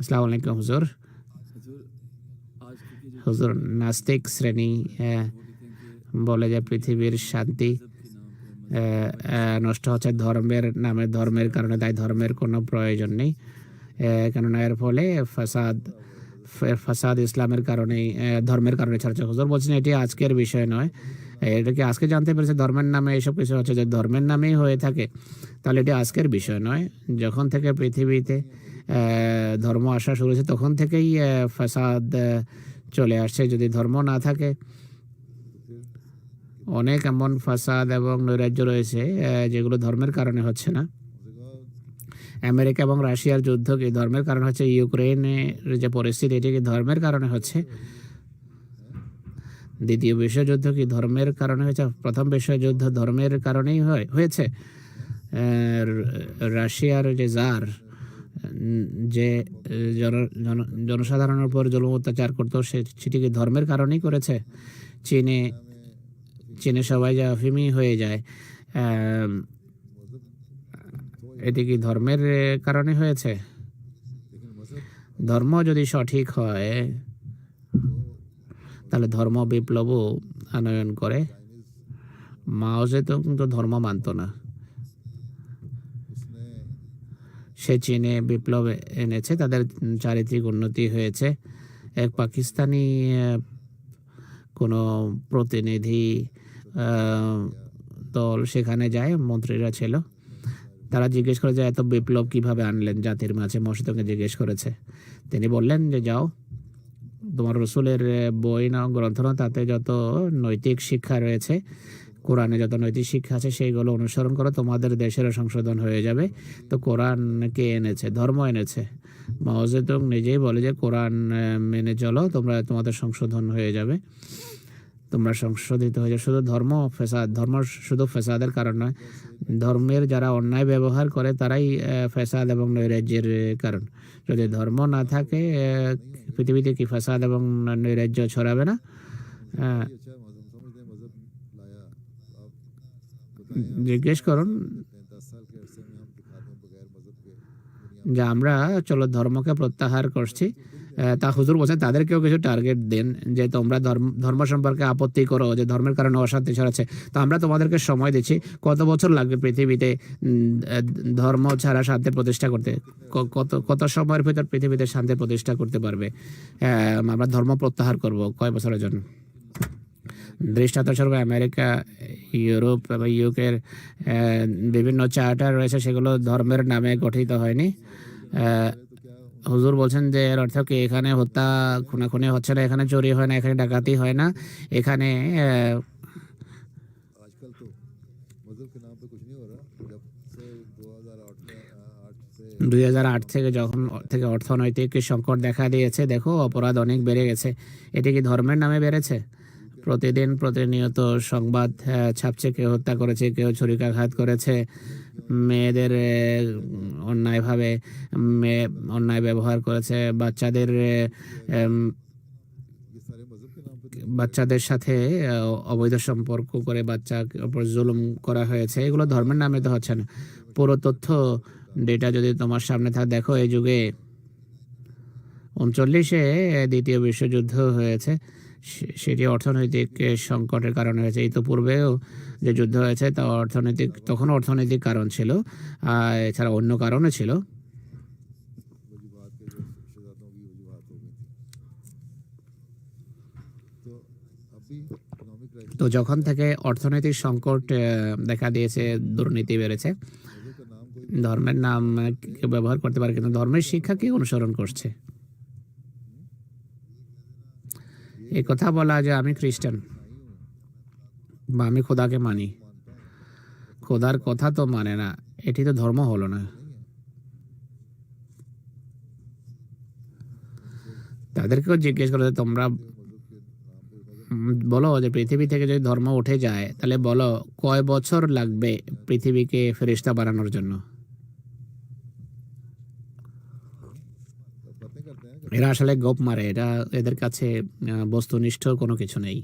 আসসালামু আলাইকুম হুজুর হুজুর নাস্তিক শ্রেণি বলে যে পৃথিবীর শান্তি নষ্ট হচ্ছে ধর্মের নামে ধর্মের কারণে তাই ধর্মের কোনো প্রয়োজন নেই কেননা এর ফলে ফাসাদ ফাসাদ ইসলামের কারণে ধর্মের কারণে ছাড়ছে হুজুর বলছেন এটি আজকের বিষয় নয় এটা কি আজকে জানতে পেরেছে ধর্মের নামে এসব কিছু হচ্ছে যে ধর্মের নামেই হয়ে থাকে তাহলে এটি আজকের বিষয় নয় যখন থেকে পৃথিবীতে ধর্ম আসা শুরু হয়েছে, তখন থেকেই ফাসাদ চলে আসছে যদি ধর্ম না থাকে, অনেক এমন ফাসাদ এবং নৈরাজ্য রয়েছে যেগুলো ধর্মের কারণে হচ্ছে না। আমেরিকা এবং রাশিয়ার যুদ্ধ কি ধর্মের কারণে হচ্ছে? ইউক্রেনের যে পরিস্থিতি, এটি কি ধর্মের কারণে হচ্ছে? দ্বিতীয় বিশ্বযুদ্ধ কি ধর্মের কারণে হয়েছে? প্রথম বিশ্বযুদ্ধ ধর্মের কারণেই হয়, হয়েছে। রাশিয়ার যে জার যে জনসাধারণের উপর জুলুম অত্যাচার করতো, সে সেটি কি ধর্মের কারণেই করেছে। চীনে চীনে সবাই যা অফিমি হয়ে যায় এটি কি ধর্মের কারণে হয়েছে? ধর্ম যদি সঠিক হয়, তাহলে ধর্ম বিপ্লবও আনয়ন করে। মাও তো ধর্ম মানত না। সে চীনে বিপ্লব এনেছে, তাদের চারিত্রিক উন্নতি হয়েছে। এক পাকিস্তানি কোনো প্রতিনিধি দল সেখানে যায়, মন্ত্রীরা ছিল। তারা জিজ্ঞেস করে যে এত বিপ্লব কীভাবে আনলেন জাতির মাঝে? মসজিদকে জিজ্ঞেস করেছে। তিনি বললেন যে, যাও, তোমার রসুলের বই না গ্রন্থ না তাতে যত নৈতিক শিক্ষা রয়েছে কোরআনে যত নৈতিক শিক্ষা আছে, সেইগুলো অনুসরণ করো, তোমাদের দেশেরও সংশোধন হয়ে যাবে। তো কোরআন কে এনেছে? ধর্ম এনেছে। মাওজেদং নিজেই বলে যে, কোরআন মেনে চলো, তোমরা, তোমাদের সংশোধন হয়ে যাবে। তোমরা সংশোধিত হয়ে যাবে। শুধু ধর্ম ফেসাদ, ধর্ম শুধু ফেসাদের কারণ নয়, ধর্মের যারা অন্যায় ব্যবহার করে, তারাই ফেসাদ এবং নৈরাজ্যের কারণ। যদি ধর্ম না থাকে পৃথিবীতে কি ফেসাদ এবং নৈরাজ্য ছড়াবে না? জিজ্ঞেস করুন। যে আমরা চলো ধর্মকে প্রত্যাহার করছি। তা হুজুর বলছে, তাদেরকেও কিছু টার্গেট দেন যে তোমরা ধর্ম ধর্ম সম্পর্কে আপত্তি করো, যে ধর্মের কারণে অশান্তি ছড়াচ্ছে। তো আমরা তোমাদেরকে সময় দিচ্ছি, কত বছর লাগবে পৃথিবীতে ধর্ম ছাড়া শান্তি প্রতিষ্ঠা করতে? কত কত সময়ের ভিতর পৃথিবীতে শান্তি প্রতিষ্ঠা করতে পারবে? আমরা ধর্ম প্রত্যাহার করব, কয় বছরের জন্য? দৃষ্টান্ত স্বরূপ আমেরিকা ইউরোপ এবং ইউকের বিভিন্ন চার্টার রয়েছে সেগুলো ধর্মের নামে গঠিত হয়নি। হুজুর বলছেন যে এর অর্থ কি? এখানে হত্যা খুনাখুনি হচ্ছে না এখানে চুরি হয় না এখানে ডাকাতি হয় না এখানে দুই হাজার আট থেকে যখন থেকে অর্থনৈতিক সংকট দেখা দিয়েছে দেখো অপরাধ অনেক বেড়ে গেছে। এটি কি ধর্মের নামে বেড়েছে? প্রতিদিন প্রতিনিয়ত সংবাদ ছাপছে, কেউ হত্যা করেছে, কেউ ছুরিকাঘাত করেছে। মেয়েদের অন্যায়ভাবে, মেয়ে অন্যায় ব্যবহার করেছে। বাচ্চাদের বাচ্চাদের সাথে অবৈধ সম্পর্ক করে বাচ্চার ওপর জুলুম করা হয়েছে। এগুলো ধর্মের নামে তো হচ্ছে না। পুরো তথ্য ডেটা যদি তোমার সামনে থাকে, দেখো এই যুগে। উনচল্লিশে দ্বিতীয় বিশ্বযুদ্ধ হয়েছে। সেটি অর্থনৈতিক সংকটের কারণে হয়েছে। ইতোপূর্বেও যে যুদ্ধ হয়েছে, তা অর্থনৈতিক তখন অর্থনৈতিক কারণ ছিল এছাড়া অন্য কারণও ছিল। তো যখন থেকে অর্থনৈতিক সংকট দেখা দিয়েছে, দুর্নীতি বেড়েছে, ধর্মের নাম ব্যবহার করতে পারে, কিন্তু ধর্মের শিক্ষা কে অনুসরণ করছে? এই কথা বলা যে আমি খ্রিস্টান বা আমি খোদাকে মানি। খোদার কথা তো মানে না, এটি তো ধর্ম হলো না। তাদেরকেও জিজ্ঞেস করো তোমরা বলো যে পৃথিবী থেকে যদি ধর্ম উঠে যায়, তাহলে বলো কয় বছর লাগবে পৃথিবীকে ফেরিস্তা বানানোর জন্য? এরা আসলে গপ মারে এরা এদের কাছে বস্তুনিষ্ঠ কোনো কিছু নেই।